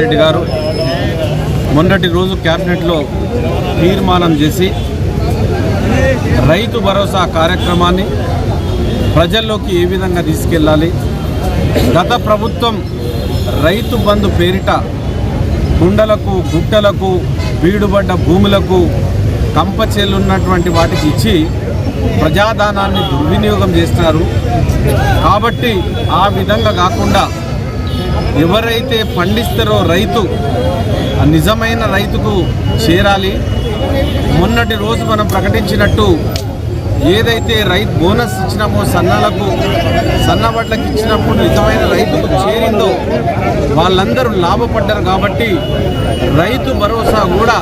రెడ్డి గారు మొన్నటి రోజు క్యాబినెట్లో తీర్మానం చేసి రైతు భరోసా కార్యక్రమాన్ని ప్రజల్లోకి ఏ విధంగా తీసుకెళ్ళాలి? గత ప్రభుత్వం రైతు బంధు పేరిట కుండలకు గుట్టలకు బీడుబడ్డ భూములకు కంపచేలున్నటువంటి వాటికి ఇచ్చి ప్రజాదానాన్ని దుర్వినియోగం చేస్తున్నారు. కాబట్టి ఆ విధంగా కాకుండా ఎవరైతే పండిస్తారో రైతు నిజమైన రైతుకు చేరాలి. మొన్నటి రోజు మనం ప్రకటించినట్టు ఏదైతే రైతు బోనస్ ఇచ్చినామో సన్నాలకు సన్నబడ్లకు ఇచ్చినప్పుడు నిజమైన రైతుకు చేరిందో వాళ్ళందరూ లాభపడ్డారు కాబట్టి రైతు భరోసా కూడా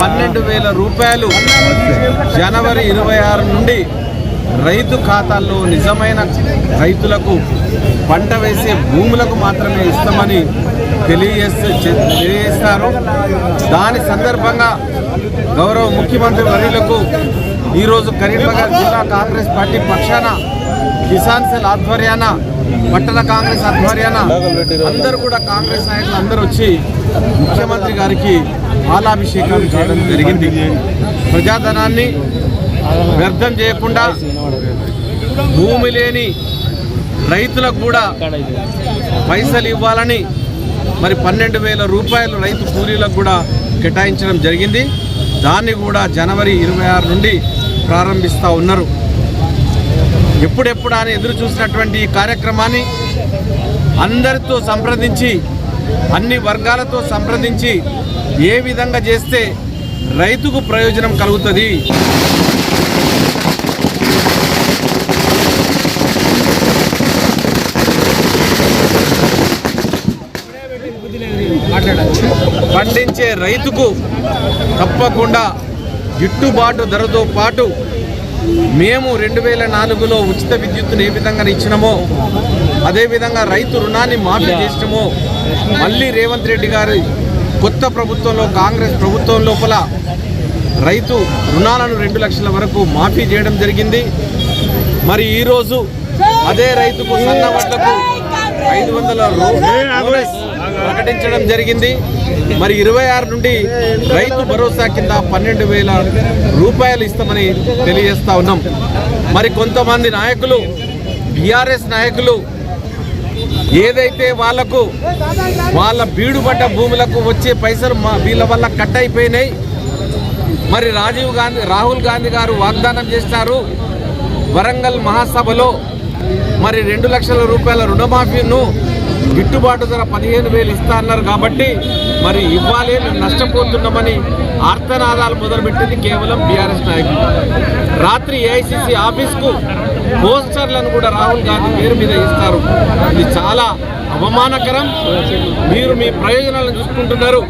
పన్నెండు వేల రూపాయలు జనవరి ఇరవై ఆరు నుండి రైతు ఖాతాల్లో నిజమైన రైతులకు పంట వేసే భూములకు మాత్రమే ఇస్తామని తెలియజేస్తే తెలియజేస్తారు. దాని సందర్భంగా గౌరవ ముఖ్యమంత్రి వర్యులకు ఈరోజు కరీంనగర్ జిల్లా కాంగ్రెస్ పార్టీ పక్షాన కిసాన్ సెల్ ఆధ్వర్యాన పట్టణ కాంగ్రెస్ ఆధ్వర్యాన అందరూ కూడా కాంగ్రెస్ నాయకులు అందరూ వచ్చి ముఖ్యమంత్రి గారికి పాలాభిషేకాలు చేయడం జరిగింది. ప్రజాధనాన్ని వ్యర్థం చేయకుండా భూమి లేని రైతులకు కూడా పైసలు ఇవ్వాలని మరి పన్నెండు వేల రూపాయలు రైతు కూలీలకు కూడా కేటాయించడం జరిగింది. దాన్ని కూడా జనవరి ఇరవై ఆరు నుండి ప్రారంభిస్తూ ఉన్నారు. ఎప్పుడెప్పుడు అని ఎదురు చూసినటువంటి ఈ కార్యక్రమాన్ని అందరితో సంప్రదించి అన్ని వర్గాలతో సంప్రదించి ఏ విధంగా చేస్తే రైతుకు ప్రయోజనం కలుగుతుంది? పండించే రైతుకు తప్పకుండా గిట్టుబాటు ధరతో పాటు మేము రెండు వేల నాలుగులో ఉచిత విద్యుత్తును ఏ విధంగా ఇచ్చినామో అదేవిధంగా రైతు రుణాన్ని మాఫీ చేసినామో మళ్ళీ రేవంత్ రెడ్డి గారి కొత్త ప్రభుత్వంలో కాంగ్రెస్ ప్రభుత్వం లోపల రైతు రుణాలను రెండు లక్షల వరకు మాఫీ చేయడం జరిగింది. మరి ఈరోజు అదే రైతుకు సన్న వడ్లకు ఐదు వందల రూపాయలు ప్రకటించడం జరిగింది. మరి ఇరవై ఆరు నుండి రైతు భరోసా కింద పన్నెండు వేల రూపాయలు ఇస్తామని తెలియజేస్తా ఉన్నాం. మరి కొంతమంది నాయకులు బీఆర్ఎస్ నాయకులు ఏదైతే వాళ్ళకు వాళ్ళ బీడుపడ్డ భూములకు వచ్చే పైసలు వీళ్ళ వల్ల కట్ అయిపోయినాయి. మరి రాజీవ్ గాంధీ రాహుల్ గాంధీ గారు వాగ్దానం చేశారు వరంగల్ మహాసభలో మరి రెండు లక్షల రూపాయల రుణమాఫీను గిట్టుబాటు ధర పదిహేను వేలు ఇస్తా అన్నారు కాబట్టి మరి ఇవ్వాలి మేము నష్టపోతున్నామని ఆర్తనాదాలు మొదలుపెట్టింది కేవలం బీఆర్ఎస్ నాయకులు. రాత్రి ఏఐసిసి ఆఫీస్కు పోస్టర్లను కూడా రాహుల్ గాంధీ పేరు మీద ఇస్తారు. ఇది చాలా అవమానకరం. మీరు మీ ప్రయోజనాలను చూసుకుంటున్నారు.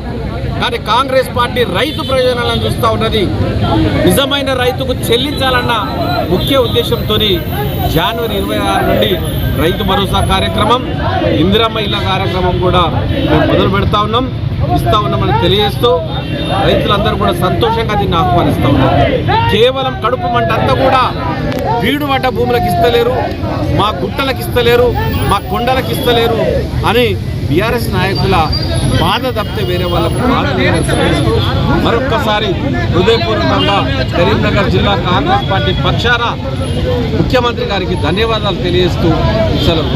కానీ కాంగ్రెస్ పార్టీ రైతు ప్రయోజనాలను చూస్తూ ఉన్నది. నిజమైన రైతుకు చెల్లించాలన్న ముఖ్య ఉద్దేశంతో జనవరి ఇరవై ఆరు నుండి రైతు భరోసా కార్యక్రమం ఇందిరమ్మ ఇళ్ళ కార్యక్రమం కూడా మేము మొదలు పెడతా ఉన్నాం ఇస్తా ఉన్నామని తెలియజేస్తూ రైతులందరూ కూడా సంతోషంగా దీన్ని ఆహ్వానిస్తూ ఉన్నారు కేవలం కడుపు మంట అంతా కూడా వీడు పడ్డ భూములకు ఇస్తలేరు మా గుట్టలకు ఇస్తలేరు మా కొండలకు ఇస్తలేరు అని బీఆర్ఎస్ నాయకుల బాధ తప్పితే వేరే వాళ్ళకు బాధ లేదని మరొక్కసారి హృదయపూర్వకంగా కరీంనగర్ జిల్లా కాంగ్రెస్ పార్టీ పక్షాన ముఖ్యమంత్రి గారికి ధన్యవాదాలు తెలియజేస్తూ సెలవు.